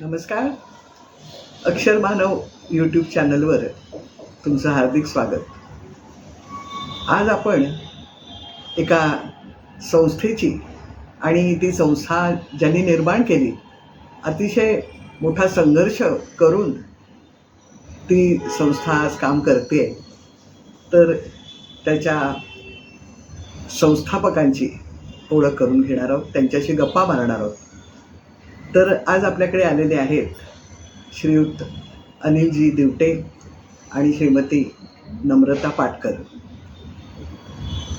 नमस्कार. अक्षर मानव यूट्यूब चॅनलवर तुमचं हार्दिक स्वागत. आज आपण एका संस्थेची आणि ती संस्था ज्यांनी निर्माण केली अतिशय मोठा संघर्ष करून ती संस्था आज काम करते. तर त्याच्या संस्थापकांची ओळख करून घेणार आहोत त्यांच्याशी गप्पा मारणार आहोत. तर आज आपल्याकडे आलेले आहेत श्रीयुत अनिलजी दिवटे आणि श्रीमती नम्रता पाटकर.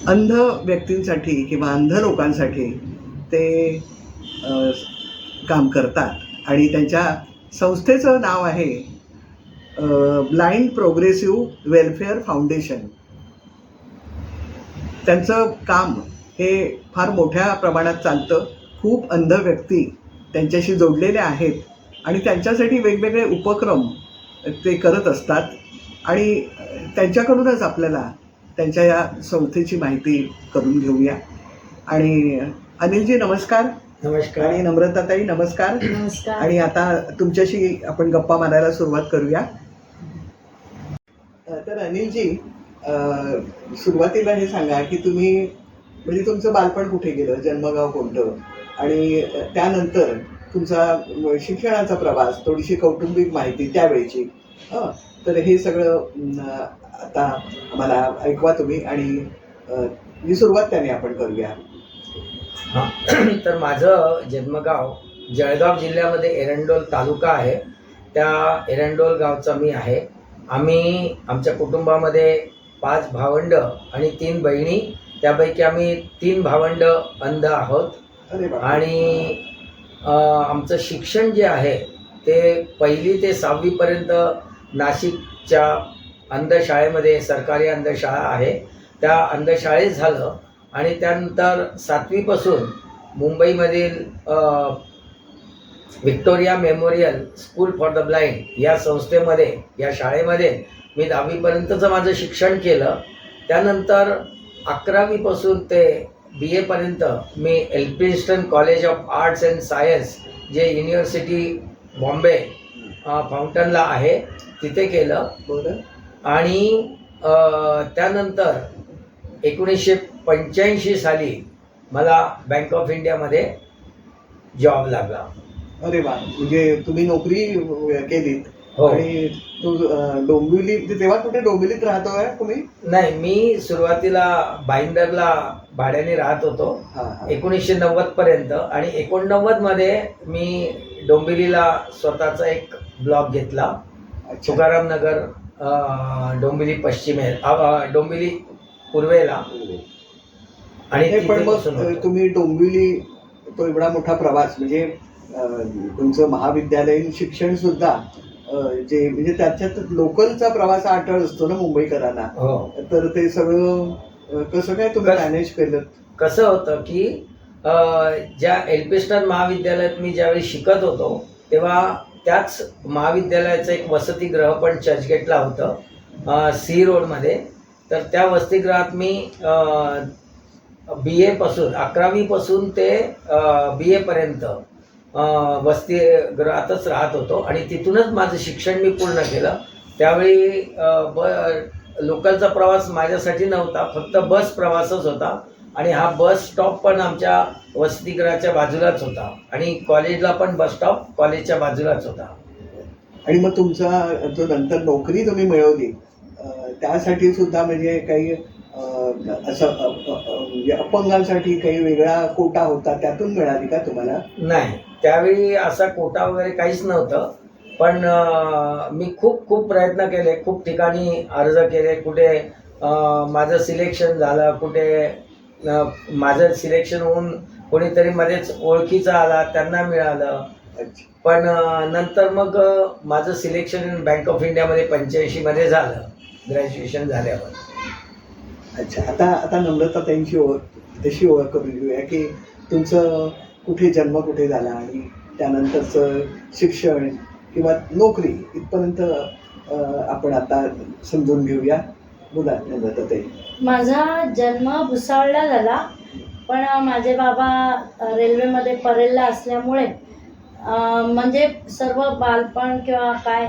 अंध व्यक्तींसाठी किंवा अंध लोकांसाठी ते काम करतात आणि त्यांच्या संस्थेचं नाव आहे ब्लाइंड प्रोग्रेसिव्ह वेलफेअर फाउंडेशन. त्यांचं काम हे फार मोठ्या प्रमाणात चालतं. खूप अंध व्यक्ती त्यांच्याशी जोडलेले आहेत आणि त्यांच्यासाठी वेगवेगळे उपक्रम ते करत असतात. आणि त्यांच्याकडूनच आपल्याला त्यांच्या या संस्थेची माहिती करून घेऊया. आणि अनिलजी नमस्कार. नमस्कार. आणि नम्रताताई नमस्कार. नमस्कार. आणि आता तुमच्याशी आपण गप्पा मारायला सुरुवात करूया. तर अनिलजी सुरुवातीला हे सांगा की तुम्ही म्हणजे तुमचं बालपण कुठे गेलं? जन्मगाव कोणतं? आणि त्यानंतर तुमचा शिक्षणाचा प्रवास थोडीशी कौटुंबिक माहिती त्यावेळची. हं. तर हे सगळं आता आम्हाला ऐकवा तुम्ही आणि ही सुरुवात त्याने आपण करूया. हां. तर माझं जन्मगाव जळगाव जिल्ह्यामध्ये एरंडोल तालुका आहे. त्या एरंडोल गावचा मी आहे. आम्ही आमच्या कुटुंबामध्ये पाच भावंड आणि तीन बहिणी. त्यापैकी आम्ही तीन भावंड अंध आहोत. आणि आमचं शिक्षण जे आहे ते पहिली ते सहावीपर्यंत नाशिकच्या अंधशाळेमध्ये सरकारी अंधशाळा आहे. त्या अंधशाळेत झालं आणि त्यानंतर सातवीपासून मुंबईमधील Victoria Memorial School for the Blind या संस्थेमध्ये या शाळेमध्ये मी दहावीपर्यंतचं माझं शिक्षण केलं. त्यानंतर अकरावीपासून ते बी एपर्यंत मी Elphinstone College of Arts and Science जे युनिव्हर्सिटी बॉम्बे फाउंटनला आहे तिथे केलं. बरं. आणि त्यानंतर एकोणीसशे पंच्याऐंशी साली मला बँक ऑफ इंडियामध्ये जॉब लागला. अरे वा. म्हणजे तुम्ही नोकरी केलीत. आणि तू डोंबिवली ते- तेव्हा कुठे डोंबिवलीत राहतोय तुम्ही नाही मी सुरुवातीला भाईंदरला भाड्याने राहत होतो. हा हा. एकोणीसशे नव्वद पर्यंत आणि एकोणनव्वदमध्ये मी डोंबिवलीला स्वतःचा एक ब्लॉक घेतला. तुकाराम नगर डोंबिवली पश्चिमे डोंबिवली पूर्वेला. आणि पण मग. तुम्ही डोंबिवली तो एवढा मोठा प्रवास म्हणजे तुमचं महाविद्यालयीन शिक्षण सुद्धा जे म्हणजे त्याच्यात लोकलचा प्रवास अटळ असतो ना मुंबईकरांना. हो. तर ते सगळं कसं काय तुम्ही मॅनेज केलं? कसं होतं की ज्या एल्पिस्टन महाविद्यालयात मी ज्यावेळी शिकत होतो तेव्हा त्याच महाविद्यालयाचं एक वसतिगृह पण चर्चगेटला होतं सी रोडमध्ये. तर त्या वसतिगृहात मी बी एपासून अकरावीपासून ते बी एपर्यंत वसतिगृहातच राहत होतो. आणि तिथूनच माझं शिक्षण मी पूर्ण केलं. त्यावेळी ब लोकलचा प्रवास माझ्यासाठी नव्हता. फक्त बस प्रवासच होता. आणि हा बस स्टॉप पण आमच्या वसतिगृहाच्या बाजूलाच होता. आणि कॉलेजला पण बस स्टॉप कॉलेजच्या बाजूलाच होता. आणि मग तुमचा जो नंतर नोकरी तुम्ही मिळवली त्यासाठी सुद्धा म्हणजे काही असं म्हणजे अपंगांसाठी काही वेगळा कोटा होता त्यातून मिळाली का तुम्हाला? नाही. त्यावेळी असा कोटा वगैरे काहीच नव्हतं. पण मी खूप खूप प्रयत्न केले. खूप ठिकाणी अर्ज केले. कुठे माझं सिलेक्शन झालं. कुठे माझं सिलेक्शन होऊन कोणीतरी मध्येच ओळखीचा आला त्यांना मिळालं. पण नंतर मग माझं सिलेक्शन बँक ऑफ इंडियामध्ये पंच्याऐंशीमध्ये झालं. ग्रॅज्युएशन झाल्यावर. अच्छा. आता आता नम्रता त्यांची ओळख तशी ओळख करून घेऊया की तुमचं कुठे जन्म कुठे झाला आणि त्यानंतरचं शिक्षण किंवा नोकरी इथपर्यंत आपण आता समजून घेऊया. बोला नम्रता ते. माझा जन्म भुसावळला झाला पण माझे बाबा रेल्वेमध्ये परेलला असल्यामुळे म्हणजे सर्व बालपण किंवा काय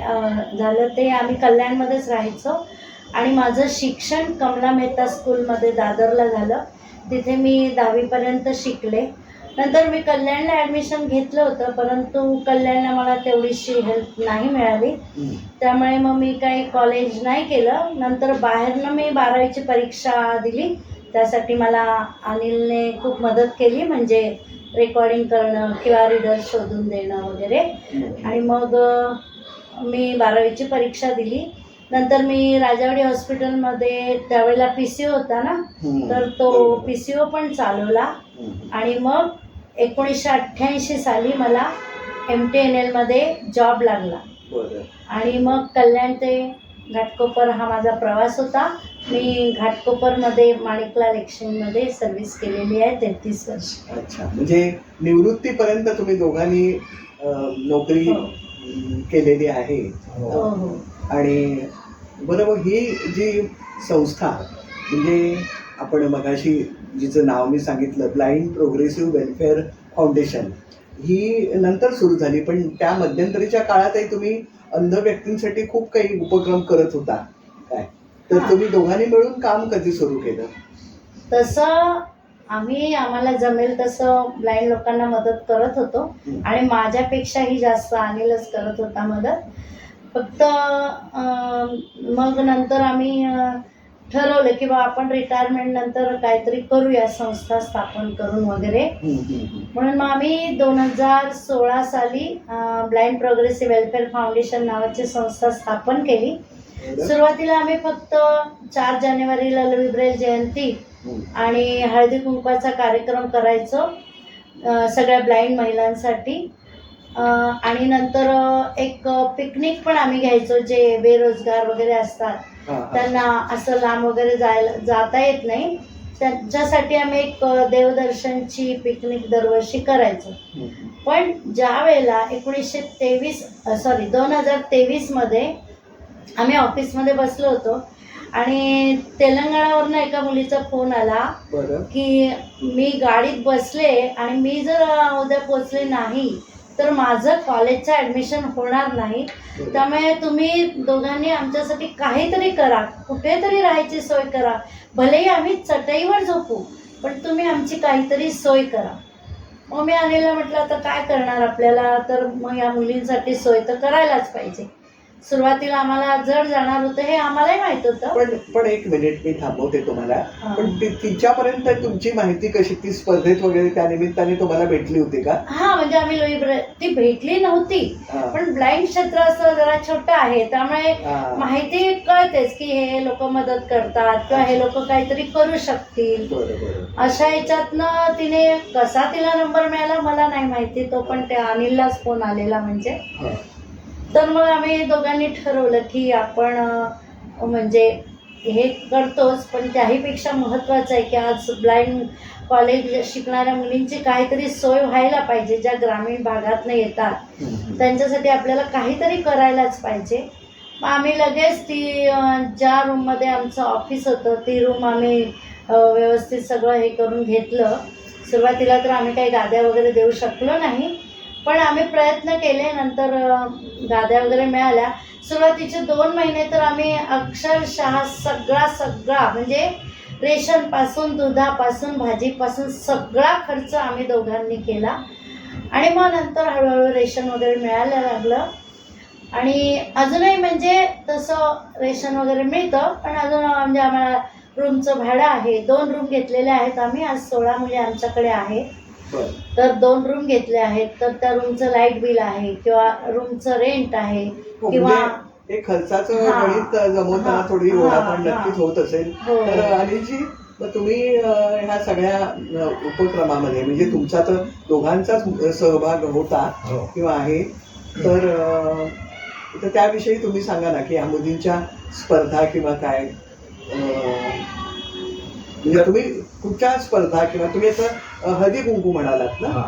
झालं ते आम्ही कल्याणमध्येच राहायचो. आणि माझं शिक्षण कमला मेहता स्कूलमध्ये दादरला झालं. तिथे मी दहावीपर्यंत शिकले. नंतर मी कल्याणला ॲडमिशन घेतलं होतं परंतु कल्याणला मला तेवढीशी हेल्प नाही मिळाली. त्यामुळे मग मी काही कॉलेज नाही केलं नंतर बाहेरनं मी बारावीची परीक्षा दिली त्यासाठी मला अनिलने खूप मदत केली म्हणजे रेकॉर्डिंग करणं किंवा रीडर शोधून देणं वगैरे आणि मग मी बारावीची परीक्षा दिली नंतर मी राजावाडी हॉस्पिटलमध्ये त्यावेळेला पी सी ओ होता ना. तर तो. पी सी ओ पण चालवला. आणि मग एकोणीसशे अठ्ठ्याऐंशी साली मला एम टी एन एलमध्ये जॉब लागला. आणि मग कल्याण ते घाटकोपर हा माझा प्रवास होता. मी घाटकोपरमध्ये माणिकलाल एक्सचेंजमध्ये सर्व्हिस केलेली आहे तेहतीस वर्ष. अच्छा. म्हणजे निवृत्तीपर्यंत तुम्ही दोघांनी नोकरी हो. केलेली आहे. हो हो. आणि बरोबर ही जी संस्था म्हणजे आपण मगाशी जिचं नाव मी सांगितलं ब्लाइंड प्रोग्रेसिव्ह वेलफेअर फाउंडेशन ही नंतर सुरू झाली पण त्या मध्यंतरीच्या काळातही तुम्ही अंध व्यक्तींसाठी खूप काही उपक्रम करत होता. काय? तर. तुम्ही दोघांनी मिळून काम कधी सुरू केलं? तसं आम्ही आम्हाला जमेल तसं ब्लाइंड लोकांना मदत करत होतो. आणि माझ्यापेक्षाही जास्त अनिलच करत होता मदत. फक्त मग नंतर आम्ही ठरवलं की बा आपण रिटायरमेंट नंतर काहीतरी करूया संस्था स्थापन करून वगैरे. म्हणून मग आम्ही दोन हजार सोळा साली ब्लाइंड प्रोग्रेसिव्ह वेलफेअर फाउंडेशन नावाची संस्था स्थापन केली? सुरुवातीला आम्ही फक्त चार जानेवारीला ललिब्रेल जयंती. आणि हळदी कुंकवाचा कार्यक्रम करायचो सगळ्या ब्लाइंड महिलांसाठी आणि नंतर एक पिकनिक पण आम्ही घ्यायचो जे बेरोजगार वगैरे असतात. त्यांना असं लांब वगैरे जायला जाता येत नाही. त्यांच्यासाठी आम्ही एक देवदर्शनची पिकनिक दरवर्षी करायचो. पण ज्या वेळेला एकोणीसशे तेवीस सॉरी दोन हजार तेवीसमध्ये आम्ही ऑफिसमध्ये बसलो होतो आणि तेलंगणावरनं एका मुलीचा फोन आला की मी गाडीत बसले आणि मी जर उद्या पोचले नाही तर माझं कॉलेजचं ॲडमिशन होणार नाही. त्यामुळे तुम्ही दोघांनी आमच्यासाठी काहीतरी करा. कुठेतरी राहायची सोय करा. भलेही आम्ही चटईवर झोपू पण तुम्ही आमची काहीतरी सोय करा. मग मी अनिलला म्हटलं आता काय करणार आपल्याला? तर मग या मुलींसाठी सोय तर करायलाच पाहिजे. सुरुवातीला आम्हाला जड जाणार होतं हे आम्हालाही माहीत होतं पण पण एक मिनिट मी थांबवते तुम्हाला. पण ती तिच्यापर्यंत तुमची माहिती कशी ती स्पर्धेत वगैरे त्या निमित्ताने तुम्हाला भेटली होती का हा म्हणजे आम्ही लोई ती भेटली नव्हती हा. पण ब्लाइंड क्षेत्र असं जरा छोटं आहे त्यामुळे हा. माहिती कळतेच की हे लोक मदत करतात किंवा हे लोक काहीतरी करू शकतील बरं बरं अशा ह्याच्यातनं तिने कसा तिला नंबर मिळाला मला नाही माहिती तो पण त्या अनिललाच फोन आलेला म्हणजे हा. तर मग आम्ही दोघांनी ठरवलं की आपण म्हणजे हे करतोच पण त्याहीपेक्षा महत्त्वाचं आहे की आज ब्लाइंड कॉलेज शिकणाऱ्या मुलींची काहीतरी सोय व्हायला पाहिजे ज्या ग्रामीण भागातनं येतात. त्यांच्यासाठी आपल्याला काहीतरी करायलाच पाहिजे. मग आम्ही लगेच ती ज्या रूममध्ये आमचं ऑफिस होतं ती रूम आम्ही व्यवस्थित सगळं हे करून घेतलं. सुरुवातीला तर आम्ही काही गाद्या वगैरे देऊ शकलो नाही. पण आम्ही प्रयत्न केले नंतर गाद्या वगैरे मिळाल्या. सुरुवातीचे दोन महिने तर आम्ही अक्षरशः सगळा सगळा म्हणजे रेशनपासून दुधापासून भाजीपासून सगळा खर्च आम्ही दोघांनी केला. आणि मग नंतर हळूहळू रेशन वगैरे मिळायला लागलं. आणि अजूनही म्हणजे तसं रेशन वगैरे मिळतं पण अजून म्हणजे आम्हाला रूमचं भाडं आहे. दोन रूम घेतलेले आहेत आम्ही. आज सोळा मुली आमच्याकडे आहेत तर दोन रूम घेतले आहेत तर त्या रूमचं लाइट बिल आहे किंवा रूमचं रेंट आहे हो, किंवा म्हणजे हे खर्चाचं. गणित जमवताना हा. थोडी हा, ओढापण हा. नक्कीच होत असेल हो. तर अनिलजी मग तुम्ही ह्या सगळ्या उपक्रमामध्ये म्हणजे तुमचा तर दोघांचाच सहभाग होता हो किंवा आहे तर तर त्याविषयी तुम्ही सांगा ना की या मुलींच्या स्पर्धा किंवा काय म्हणजे तुम्ही कुठच्या स्पर्धा किंवा तुम्ही आता हळदी कुंकू म्हणालात ना.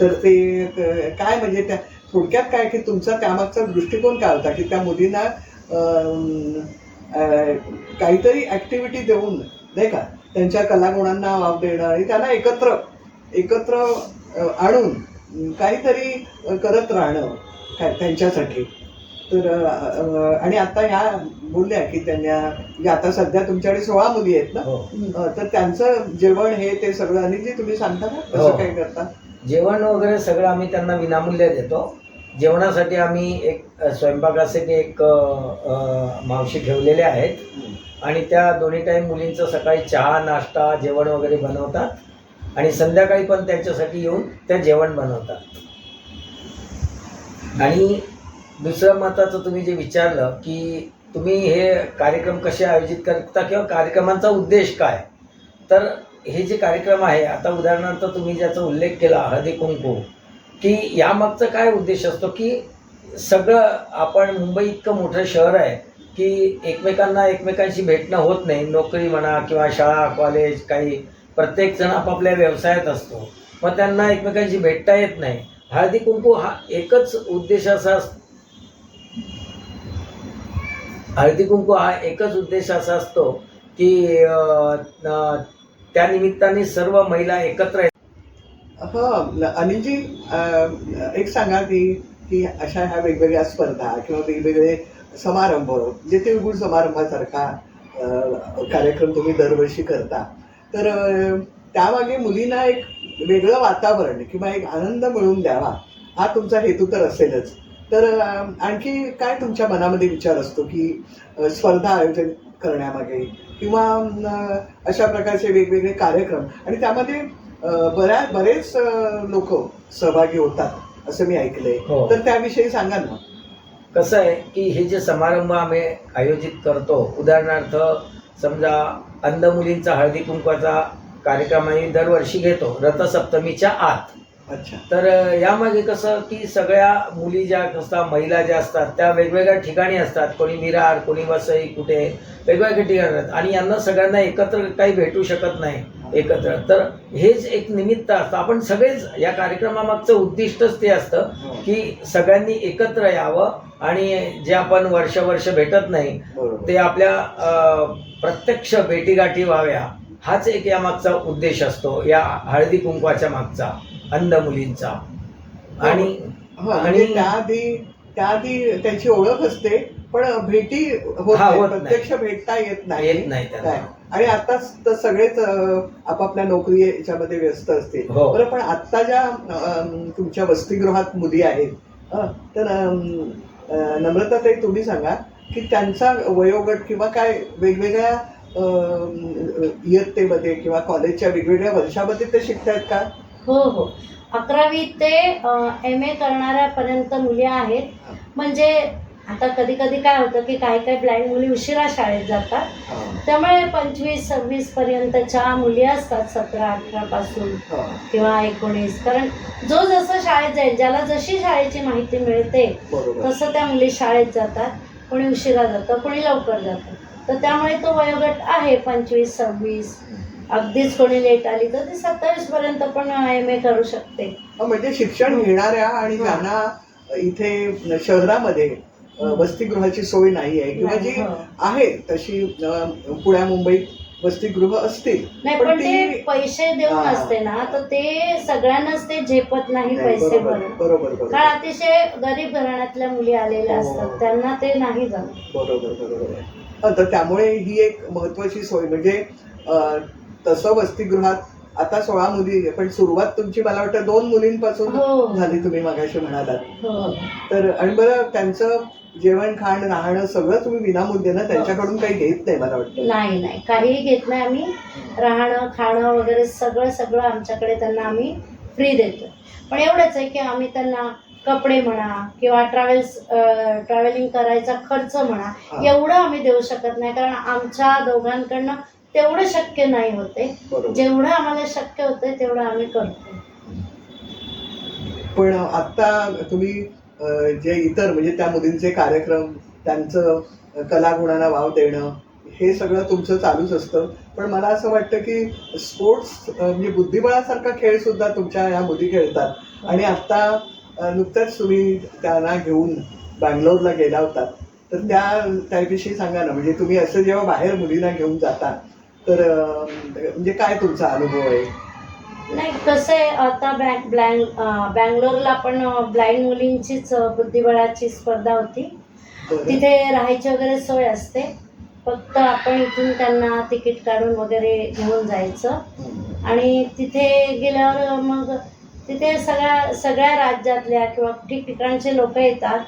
तर ते काय म्हणजे त्या थोडक्यात काय की तुमचा त्यामागचा दृष्टिकोन काय होता की त्या मुलींना काहीतरी ऍक्टिव्हिटी देऊन नाही का? त्यांच्या कलागुणांना वाव देणं आणि त्यांना एकत्र एकत्र आणून काहीतरी करत राहणं त्यांच्यासाठी. तर आणि आता ह्या बोलल्या की त्यांना म्हणजे आता सध्या तुमच्याकडे सोळा मुली आहेत ना? हो. तर त्यांचं जेवण हे ते सगळं अनिलजी तुम्ही सांगता कसं हो. काय करता? जेवण वगैरे सगळं आम्ही त्यांना विनामूल्य देतो. जेवणासाठी आम्ही एक स्वयंपाकासाठी एक मावशी ठेवलेल्या आहेत. आणि त्या दोन्ही टाईम मुलींचं सकाळी चहा नाश्ता जेवण वगैरे बनवतात. आणि संध्याकाळी पण त्यांच्यासाठी येऊन त्या जेवण बनवतात. आणि दुसरं महत्त्वाचं तुम्ही जे विचारलं की तुम्ही हे कार्यक्रम कसे आयोजित करता किंवा कार्यक्रमांचा उद्देश काय? तर हे जे कार्यक्रम आहे आता उदाहरणार्थ तुम्ही ज्याचा उल्लेख केला हळदी कुंकू की यामागचा काय उद्देश असतो की सगळं आपण मुंबई इतकं मोठं शहर आहे की एकमेकांना एकमेकांशी भेटणं होत नाही नोकरी म्हणा किंवा शाळा कॉलेज काही प्रत्येक जण आपापल्या व्यवसायात असतो. मग त्यांना एकमेकांशी भेटता येत नाही. हळदी कुंकू हा एकच उद्देश असा हळदी कुंकू हा एकच उद्देश असा असतो की त्यानिमित्ताने त्या निमित्ताने सर्व महिला एकत्र येतात. हो अनिलजी एक सांगा की की अशा ह्या वेगवेगळ्या स्पर्धा किंवा वेगवेगळे समारंभ जे तिळगुळ समारंभासारखा कार्यक्रम तुम्ही दरवर्षी करता तर त्यामागे मुलींना एक वेगळं वातावरण किंवा एक आनंद मिळवून द्यावा हा तुमचा हेतू तर असेलच. तर आणखी काय तुमच्या मनामध्ये विचार असतो की स्पर्धा आयोजन करण्यामागे किंवा अशा प्रकारचे वेगवेगळे कार्यक्रम? आणि त्यामध्ये बऱ्या बरेच लोक सहभागी होतात असं मी ऐकलंय. हो. तर त्याविषयी सांगा ना कसं आहे की हे जे समारंभ आम्ही आयोजित करतो उदाहरणार्थ समजा अंध मुलींचा हळदी कुंकवाचा कार्यक्रम आम्ही दरवर्षी घेतो रथसप्तमीच्या आत. अच्छा. तर यामागे कसं की सगळ्या मुली ज्या असतात महिला ज्या असतात त्या वेगवेगळ्या ठिकाणी असतात. कोणी विरार कोणी वसई कुठे वेगवेगळ्या ठिकाणी असतात आणि यांना सगळ्यांना एकत्र काही भेटू शकत नाही एकत्र. तर हेच एक निमित्त असतं. आपण सगळेच या कार्यक्रमामागचं उद्दिष्टच ते असतं हो. की सगळ्यांनी एकत्र यावं आणि जे आपण वर्ष वर्ष भेटत नाही ते आपल्या प्रत्यक्ष भेटीगाठी व्हाव्या. हाच एक यामागचा उद्देश असतो या हळदी कुंकवाच्या मागचा. अंध मुलींचा आणि हो, म्हणजे आणि त्याआधी त्याआधी त्यांची ओळख असते पण भेटी होत हा, नाही होत नाही. प्रत्यक्ष भेटता येत नाही. येत नाही त्यांना. काय? आणि आता तर सगळेच अं, आपापल्या नोकरी याच्यामध्ये व्यस्त असतील. हो. बरं पण आता ज्या अं, तुमच्या वसतिगृहात मुली आहेत तर अं, अं, नम्रता ताई तुम्ही सांगा की त्यांचा वयोगट किंवा काय वेगवेगळ्या अं, इयत्तेमध्ये किंवा कॉलेजच्या वेगवेगळ्या वर्षामध्ये ते शिकतायत का? हो हो. अकरावी ते एम ए करणाऱ्यापर्यंत मुली आहेत. म्हणजे आता कधी कधी काय होतं की काही काही ब्लाइंड मुली उशिरा शाळेत जातात. त्यामुळे पंचवीस सव्वीस पर्यंतच्या मुली असतात सतरा अठरा पासून किंवा एकोणीस. कारण जो जसं शाळेत जाईल ज्याला जशी शाळेची माहिती मिळते तसं त्या मुली शाळेत जातात. कोणी उशिरा जातं कोणी लवकर जातं. तर त्यामुळे तो वयोगट आहे पंचवीस सव्वीस. अगदीच कोणी लेट आली तर ती सत्तावीस पर्यंत पण एम ए करू शकते म्हणजे शिक्षण घेणाऱ्या आणि. ज्यांना इथे शहरामध्ये वसतिगृहाची सोय नाही आहे किंवा जी हो. आहे तशी पुण्या मुंबईत वसतिगृह असतील नाही पण ते पैसे देऊन. असते ना तर ते सगळ्यांनाच ते झेपत नाही पैसे बरोबर कारण अतिशय गरीब घराण्यातल्या मुली आलेल्या हो. असतात त्यांना ते नाही जमत बरोबर बरोबर तर त्यामुळे ही एक महत्वाची सोय म्हणजे तसं वसतिगृहात आता सोळा मुली आहे, पण सुरुवात तुमची मला वाटतं दोन मुलींपासून हो. झाली तुम्ही मागाशी म्हणालात. हो. तर आणि बरं त्यांचं जेवण खाण राहणं सगळं तुम्ही विनामूल्य त्यांच्याकडून काही घेत नाही मला वाटतं. नाही नाही. काहीही घेत नाही आम्ही. राहणं खाणं वगैरे सगळं सगळं आमच्याकडे त्यांना आम्ही फ्री देतो. पण एवढंच आहे की आम्ही त्यांना कपडे म्हणा किंवा ट्रॅव्हल्स ट्रॅव्हलिंग करायचा खर्च म्हणा. एवढं आम्ही देऊ शकत नाही. कारण आमच्या दोघांकडनं तेवढं शक्य नाही होते. जेवढं आम्हाला शक्य होतं तेवढं आम्ही करतो. पण आता तुम्ही जे इतर म्हणजे त्या मुलींचे कार्यक्रम त्यांचं कलागुणांना वाव देणं हे सगळं तुमचं चालूच असतं. पण मला असं वाटतं की स्पोर्ट्स म्हणजे बुद्धिबळासारखा खेळ सुद्धा तुमच्या ह्या मुली खेळतात. आणि आता अ, नुकताच तुम्ही त्यांना घेऊन बँगलोरला गेला होतात तर त्या त्याविषयी सांगा ना म्हणजे तुम्ही असं जेव्हा बाहेर मुलींना घेऊन जाता तर म्हणजे काय तुमचा अनुभव आहे नाही कसं आहे आता बँक ब्लँक बँगलोरला पण ब्लाइंड मुलींचीच बुद्धिबळाची स्पर्धा होती. तिथे राहायची वगैरे सोय असते फक्त आपण इथून त्यांना तिकीट काढून वगैरे घेऊन जायचं. आणि तिथे गेल्यावर मग तिथे सगळ्या सगळ्या राज्यातल्या किंवा ठिकठिकाणचे लोक येतात.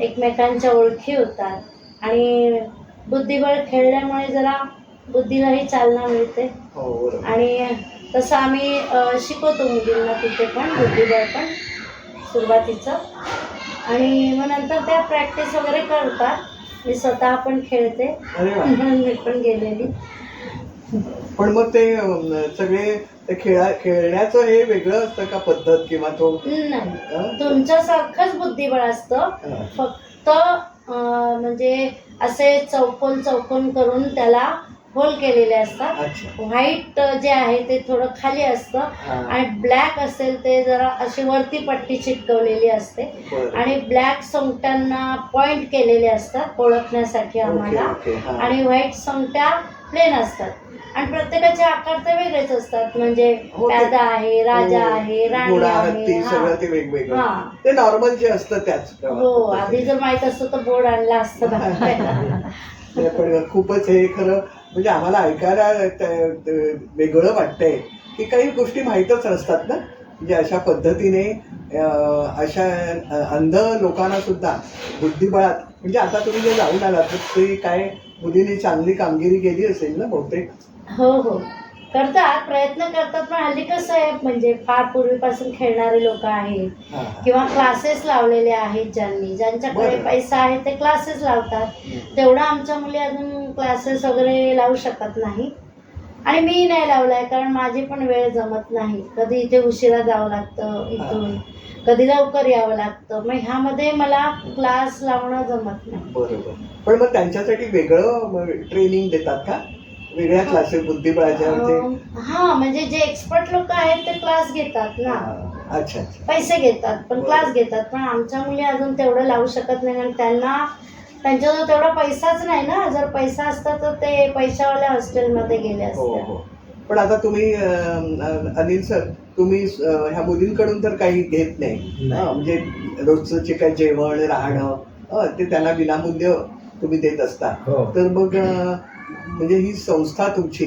एकमेकांच्या ओळखी होतात आणि बुद्धिबळ खेळल्यामुळे जरा बुद्धीलाही चालना मिळते. हो आणि तसं आम्ही शिकवतो मुलींना तिथे पण बुद्धिबळ पण सुरुवातीचं. आणि मग नंतर त्या प्रॅक्टिस वगैरे करतात. मी स्वतः पण खेळते. मी पण गेलेली. पण मग ते सगळे ते खेळा खेळण्याचं हे वेगळं असतं का पद्धत किंवा तो? नाही. अं? तुमच्यासारखंच बुद्धिबळ असतं. फक्त म्हणजे असे चौकोन चौकोन करून त्याला होल केलेले असतात. व्हाईट जे आहे ते थोडं खाली असतं. आणि ब्लॅक असेल ते जरा अशी वरती पट्टी चिटकवलेली असते. आणि ब्लॅक सोंगट्यांना पॉइंट केलेले असतात ओळखण्यासाठी आम्हाला. आणि व्हाईट सोंगट्या प्लेन असतात. आणि प्रत्येकाचे आकार तर वेगळेच असतात. म्हणजे हो, प्यादा आहे राजा हो, आहे राणी आहे हा. ते नॉर्मल जे असतं त्याच हो आधी जर माहीत असतं तर बोर्ड आणला असतं. खूपच हे खरं. म्हणजे आम्हाला ऐकायला वेगळं वाटतंय. की काही गोष्टी माहीतच नसतात ना. म्हणजे अशा पद्धतीने अशा अंध लोकांना सुद्धा बुद्धिबळात म्हणजे आता तुम्ही जे जाऊन आलात तर ते काय मुलींनी चांगली कामगिरी केली असेल ना बहुतेक? हो हो. करतात प्रयत्न करतात पण हल्ली कसं आहे म्हणजे फार पूर्वीपासून खेळणारे लोक आहेत. किंवा क्लासेस लावलेले आहेत ज्यांनी ज्यांच्याकडे. पैसा आहे ते क्लासेस लावतात. तेवढं आमच्या मुली अजून क्लासेस वगैरे लावू शकत नाही. आणि मी नाही लावलाय कारण माझी पण वेळ जमत नाही. कधी इथे उशिरा जावं लागतं इथून. कधी लवकर यावं लागतं. मग ह्यामध्ये मला क्लास लावणं जमत नाही. बरोबर. पण मग त्यांच्यासाठी वेगळं ट्रेनिंग देतात का? वेगळ्या क्लासेस बुद्धिबळाच्या अं, हा म्हणजे जे एक्सपर्ट लोक आहेत ते क्लास घेतात ना. अच्छा अच्छा. पैसे घेतात पण. क्लास घेतात. पण आमच्या मुली अजून तेवढं लावू शकत नाही कारण त्यांना त्यांच्याजवळ तेवढा पैसाच नाही ना. जर पैसा असता तर ते पैशावाल्या हॉस्टेलमध्ये गेले हो असते. हो. पण आता तुम्ही अं, अनिल सर तुम्ही अं, ह्या मुलींकडून तर काही घेत नाही. नाही. हा, म्हणजे रोजचं जे काही जेवण राहणं अं, ते त्यांना विनामूल्य तुम्ही देत असता. हो. तर मग अं, म्हणजे ही संस्था तुमची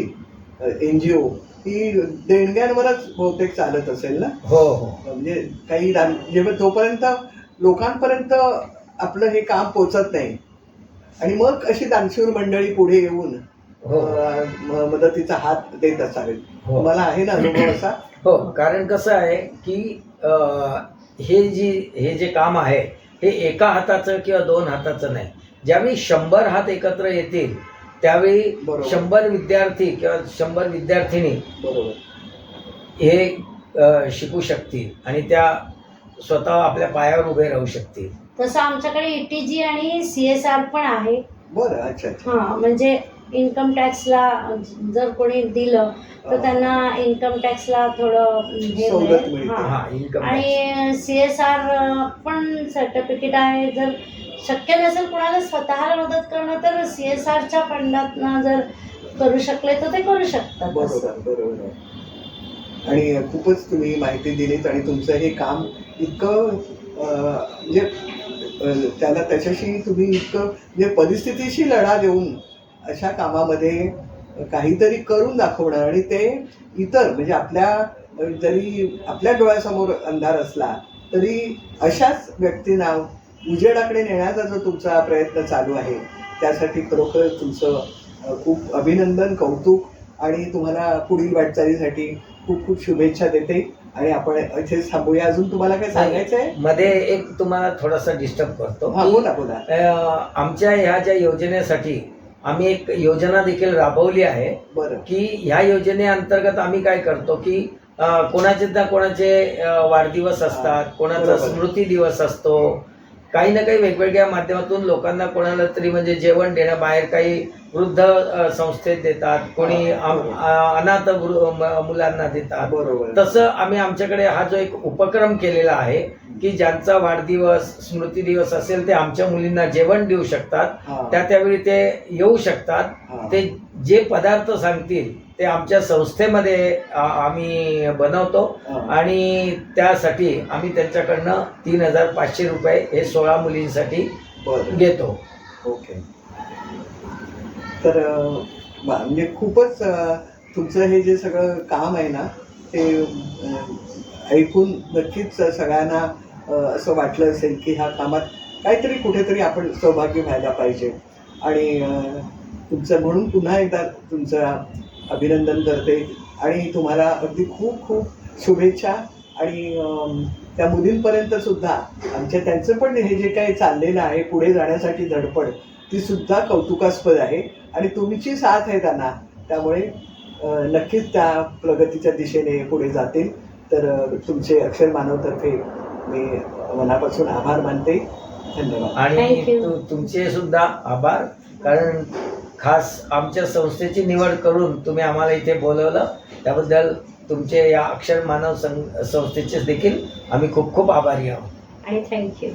एन जी ओ ही देणग्यांवरच बहुतेक चालत असेल ना? हो हो. म्हणजे काही दान जेव्हा जोपर्यंत लोकांपर्यंत आपलं हे काम पोचत नाही. आणि मग अशी दानशूर मंडळी पुढे येऊन हो. अं, म- मदतीचा हात देत असावेत. हो. तुम्हाला आहे ना अनुभव असा? हो कारण कसं आहे की अं, हे जी हे जे काम आहे हे एका हाताचं किंवा दोन हाताचं नाही. ज्यावेळी शंभर हात एकत्र येतील त्यावेळी. शंभर विद्यार्थी किंवा शंभर विद्यार्थिनी बरोबर. हे शिकू शकतील आणि त्या स्वतः आपल्या पायावर उभे राहू शकतील. तसं आमच्याकडे ईटीजी आणि सी एस आर पण आहे. बरं अच्छा अच्छा. हां म्हणजे इन्कम टॅक्सला जर कोणी दिलं तर. त्यांना इन्कम टॅक्सला थोडं हे सवलत मिळेल मिळते. हां हा इन्कम आणि सी एस आर पण सर्टिफिकेट आहे. जर शक्य नसेल कुणाला स्वतःला मदत करणं तर सी एस आरच्या फंडातनं जर करू शकले तर ते करू शकतात. बरोबर बरोबर आणि खूपच तुम्ही माहिती दिलीत आणि तुमचं हे काम इतकं म्हणजे त्याला त्याच्याशी तुम्ही इतकं म्हणजे परिस्थितीशी लढा देऊन अशा कामामध्ये काहीतरी करून दाखवणं आणि ते इतर म्हणजे आपल्या जरी आपल्या डोळ्यासमोर अंधार असला तरी अशाच व्यक्तींना उजेडाकडे नेण्याचा जो तुमचा प्रयत्न चालू आहे त्यासाठी खरोखर तुमचं खूप अभिनंदन कौतुक आणि तुम्हाला पुढील वाटचालीसाठी खूप खूप शुभेच्छा देते. आणि आपण इथेच थांबूया. अजून तुम्हाला काय सांगायचं आहे? मध्ये एक तुम्हाला थोडासा डिस्टर्ब करतो. बोला बोला. आमच्या ह्या ज्या योजनेसाठी आम्ही एक योजना देखील राबवली आहे बरं. की ह्या योजनेअंतर्गत आम्ही काय करतो की कोणाचे ना कोणाचे वाढदिवस असतात कोणाचा. स्मृती दिवस असतो काही ना काही वेगवेगळ्या माध्यमातून लोकांना कोणाला तरी म्हणजे जेवण देणं बाहेर काही वृद्ध संस्थेत देतात कोणी अनाथ मुलांना देतात. बरोबर. तसं आम्ही आमच्याकडे हा जो एक उपक्रम केलेला आहे की ज्यांचा वाढदिवस स्मृती दिवस असेल ते आमच्या मुलींना जेवण देऊ शकतात. त्या त्यावेळी ते येऊ शकतात. ते जे पदार्थ सांगतील ते आमच्या संस्थेमध्ये आम्ही बनवतो. आणि त्यासाठी आम्ही त्यांच्याकडनं तीन हजार पाचशे रुपये हे सोळा मुलींसाठी घेतो. ओके. तर म्हणजे खूपच तुमचं हे जे सगळं काम आहे ना ते ऐकून नक्कीच सगळ्यांना असं वाटलं असेल की ह्या कामात काहीतरी कुठेतरी आपण सहभागी व्हायला पाहिजे. आणि तुमचं म्हणून पुन्हा एकदा तुमचं अभिनंदन करते. आणि तुम्हाला अगदी खूप खूप शुभेच्छा. आणि त्या मुलींपर्यंत सुद्धा आमच्या त्यांचं पण हे जे काही चाललेलं आहे पुढे जाण्यासाठी धडपड ती सुद्धा कौतुकास्पद आहे. आणि तुमची साथ आहे त्यांना. त्यामुळे नक्कीच त्या प्रगतीच्या दिशेने पुढे जातील. तर तुमचे अक्षर मानवतर्फे मी मनापासून आभार मानते. धन्यवाद. आणि तुमचे सुद्धा आभार. कारण खास आमच्या संस्थेची निवड करून तुम्ही आम्हाला इथे बोलवलं. त्याबद्दल तुमचे या अक्षर मानव संस्थेचे देखील आम्ही खूप खूप आभारी आहोत. आणि थँक्यू.